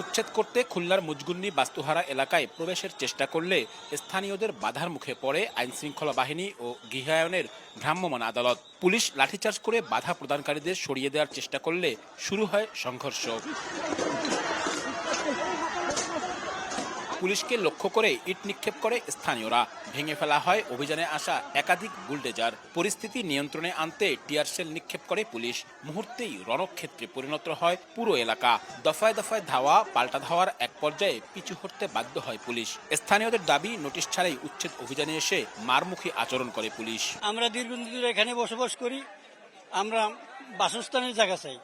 উচ্ছেদ করতে খুলনার মুজগুন্নি বাস্তুহারা এলাকায় প্রবেশের চেষ্টা করলে স্থানীয়দের বাধার মুখে পড়ে আইনশৃঙ্খলা বাহিনী ও গৃহায়নের ভ্রাম্যমান আদালত। পুলিশ লাঠিচার্জ করে বাধা প্রদানকারীদের সরিয়ে দেওয়ার চেষ্টা করলে শুরু হয় সংঘর্ষ। পুলিশকে লক্ষ্য করে ইট নিক্ষেপ করে স্থানীয়রা। ভেঙে ফেলা হয় অভিযানে আসা একাধিক বুলডেজার। পরিস্থিতি নিয়ন্ত্রণে আনতে টিয়ারশেল নিক্ষেপ করে পুলিশ। মুহূর্তেই রণক্ষেত্রে পরিণত হয় পুরো এলাকা। দফায় দফায় ধাওয়া, পাল্টা ধাওয়ার এক পর্যায়ে পিছু হটতে বাধ্য হয় পুলিশ। স্থানীয়দের দাবি, নোটিশ ছাড়াই উচ্ছেদ অভিযানে এসে মারমুখী আচরণ করে পুলিশ। আমরা দীর্ঘদিন ধরে এখানে বসবাস করি। আমরা বাসস্থানের জায়গা চাই।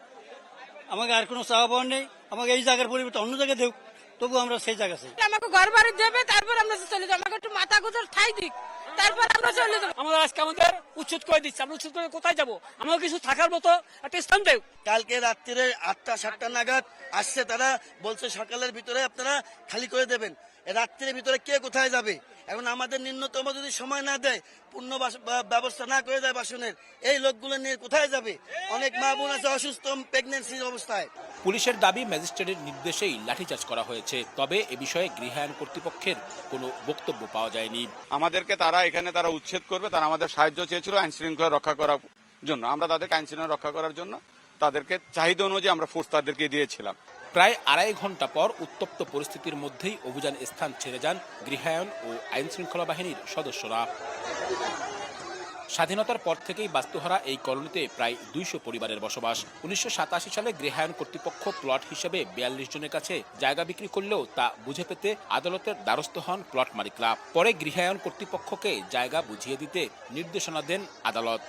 আমাকে আর কোনো চাওয়া পাওয়ার নেই। আমাকে এই জায়গার পরিবর্তে অন্য জায়গায় দেখ তবু আমরা সেই জায়গা আমাকে ঘর বাড়ি দেবে তারপর আমরা চলে যাব। আমাকে একটু মাথা গুজর ঠাই দিক। তারপর আমরা চলে যাব। আমাদের আজকে আমাদের উচ্ছেদ করে দিচ্ছে। আমরা উচ্ছেদ করে কোথায় যাব? আমাকে কিছু থাকার মতো একটা স্থান দেব কালকে রাত্রিরে আটটা সাতটা নাগাদ আসছে তারা। বলছে সকালের ভিতরে আপনারা খালি করে দেবেন। রাত্রের রাত্রির ভিতরে কে কোথায় যাবে? এখন আমাদের ন্যূনতম যদি সময় না দেয় পূর্ণ বাস- ব্যবস্থা না করে দেয় বাসনের এই লোকগুলো নিয়ে কোথায় যাবে? অনেক মা বোন আছে অসুস্থ প্রেগনেন্সির অবস্থায়। পুলিশের দাবি ম্যাজিস্ট্রেটের নির্দেশেই লাঠিচার্জ করা হয়েছে। তবে এ বিষয়ে গৃহায়ন কর্তৃপক্ষের কোনো বক্তব্য পাওয়া যায়নি। আমাদেরকে তারা এখানে তারা উচ্ছেদ করবে তারা আমাদের সাহায্য চেয়েছিল আইন শৃঙ্খলা রক্ষা করার জন্য। আমরা তাদেরকে আইন শৃঙ্খলা রক্ষা করার জন্য তাদেরকে চাহিদা অনুযায়ী আমরা ফোর্স তাদেরকে দিয়েছিলাম। প্রায় আড়াই ঘণ্টা পর উত্তপ্ত পরিস্থিতির মধ্যেই অভিযান স্থান ছেড়ে যান গৃহায়ন ও আইন শৃঙ্খলা বাহিনীর সদস্যরা। স্বাধীনতার পর থেকেই বাস্তুহারা এই কলোনিতে প্রায় দুইশো পরিবারের বসবাস। উনিশশো সাতাশি সালে গৃহায়ন কর্তৃপক্ষ প্লট হিসেবে বিয়াল্লিশ জনের কাছে জায়গা বিক্রি করলেও তা বুঝে পেতে আদালতের দ্বারস্থ হন প্লট মালিকরা। পরে গৃহায়ন কর্তৃপক্ষকে জায়গা বুঝিয়ে দিতে নির্দেশনা দেন আদালত।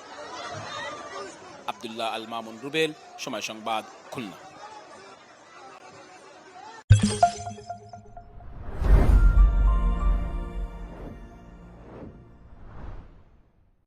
আবদুল্লাহ আল মামুন রুবেল, সময় সংবাদ, খুলনা।